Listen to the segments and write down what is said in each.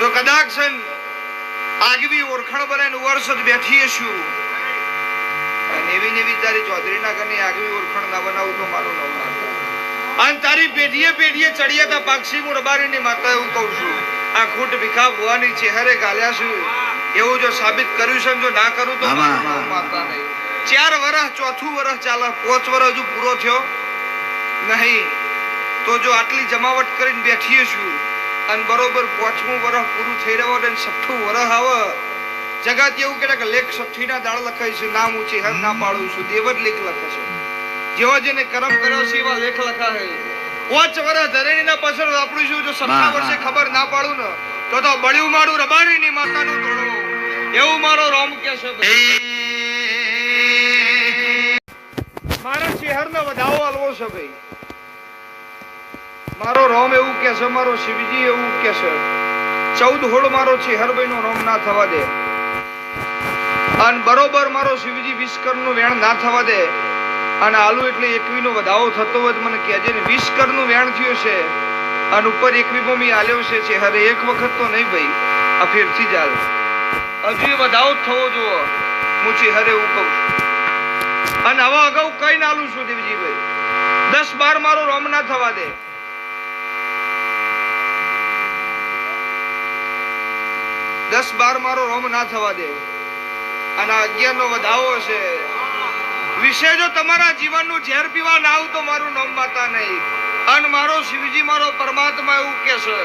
તો કદાચ છે આગવી ઓળખાણ બનાવીને વર્ષ જ બેઠી હશું. નેવી એવી ને એવી તારી ચૌધરીના ઘરની આગવી ઓળખાણ ના બનાવું તો મારું નામ અને તારી પેઢીએ પેઢીએ ચડિયા તા પાક્ષી હું રબારીની માતા એવું કહું છું આ ખૂટ ભીખા ભુવાની ચહેરે ગાલ્યા છું. એવું જો સાબિત કર્યું છે જો ના કરું તો આમાં. માતા નહીં. ચાર વર્ષ ચોથું વર્ષ ચાલે પાંચ વર્ષ હજુ પૂરો થયો? નહીં. તો જો આટલી જમાવટ કરીને બેઠીએ છું અને બરોબર પાંચમું વર્ષ પૂરું થઈ રહ્યો અને છઠ્ઠું વર્ષ આવે. જગત એવું કે લેખ લેખ છઠ્ઠીના દાળ લખાય છે નામ ઊંચી હર ના પાડું છું દેવ જ લેખ લખે છે. જેવા જેને કરમ કર્યો છે એવા લેખ લખાય. પાંચ વર્ષ ધરેણીના પાછળ વાપરું છું જો સત્તા વર્ષે ખબર ના પાડું ને તો તો બળ્યું મારું રબારીની માતાનું ધોળો. એવું મારો રોમ કે છે ભાઈ. શહેર ને વધાવો હલવો છે ભાઈ. મારો રોમ એવું કે છે, મારો શિવજી એવું કે છે. ચૌદ હોળ મારો ચેહરભાઈ નો રોમ ના થવા દે. અને બરોબર મારો શિવજી વિશ્વકર્મનું વેણ ના થવા દે. અને આલુ એટલે એકવી નો વધાવો થતો હોય મને કહેજે ને વિશ્વકર્મનું વેણ થયું છે. અને ઉપર એકવી ભૂમિ આલ્યો છે ચેહરે એક વખત તો નહીં ભાઈ. આ ફેરથી જ હજુ એ વધાવો થવો જોવો હું ચેહરે હું કહું અને હવે અગાઉ કઈ નાલું છું, દેવજીભાઈ? દસ બાર મારો રોમ ના થવા દે. દસ બાર મારો રોમ ના થવા દે. અને અગિયાર નો વધાવો છે વિશે જો તમારા જીવનનું ઝેર પીવા આવું તો મારું નામ માતા નહીં. અને મારો શિવજી મારો પરમાત્મા એવું કે છે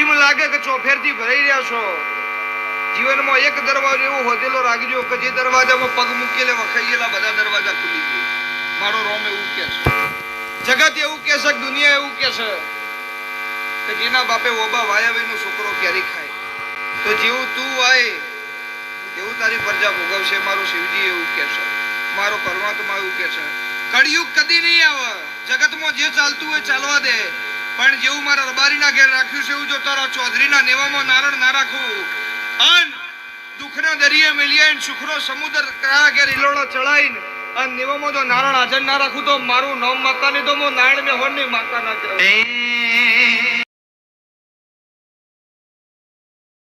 એમ લાગે કે ચોફેરથી ભરાઈ રહ્યા છો. જીવનમાં એક દરવાજો એવો હોદેલો રાખજો કે જે દરવાજામાં પગ મૂકેલે વખાઈયેલા બધા દરવાજા ખુલી જાય મારો રોમ એવું કે છે જગત એવું કે છે દુનિયા એવું કે છે કે જેના બાપે ઓબા વાયાવીનો છોકરો ક્યારેય ખાય તો જેવું તું આય એવું તારી પ્રજા ભોગવશે, મારું શિવજી એવું કહેશે. મારો પરમાત્મા એવું કહેશે. કળિયુગ કદી નહીં આવે. જગતમાં જે ચાલતું હોય ચાલવા દે. પણ જેવું મારા રબારીના ઘેર રાખ્યું છે, એવું જો તારા ચૌધરીના નેવામાં નારણ ના રાખું. અન દુઃખના દરિયે મેલિયાઈને સુખનો સમુદ્ર કયા ઘેર ઇલોડો ચડાઈને અને નેવામાં જો નારણ હાજર ના રાખું, તો મારું નામ માતા નહીં તો હું નારાયણ મેં હોન માતા ના કહેવાય.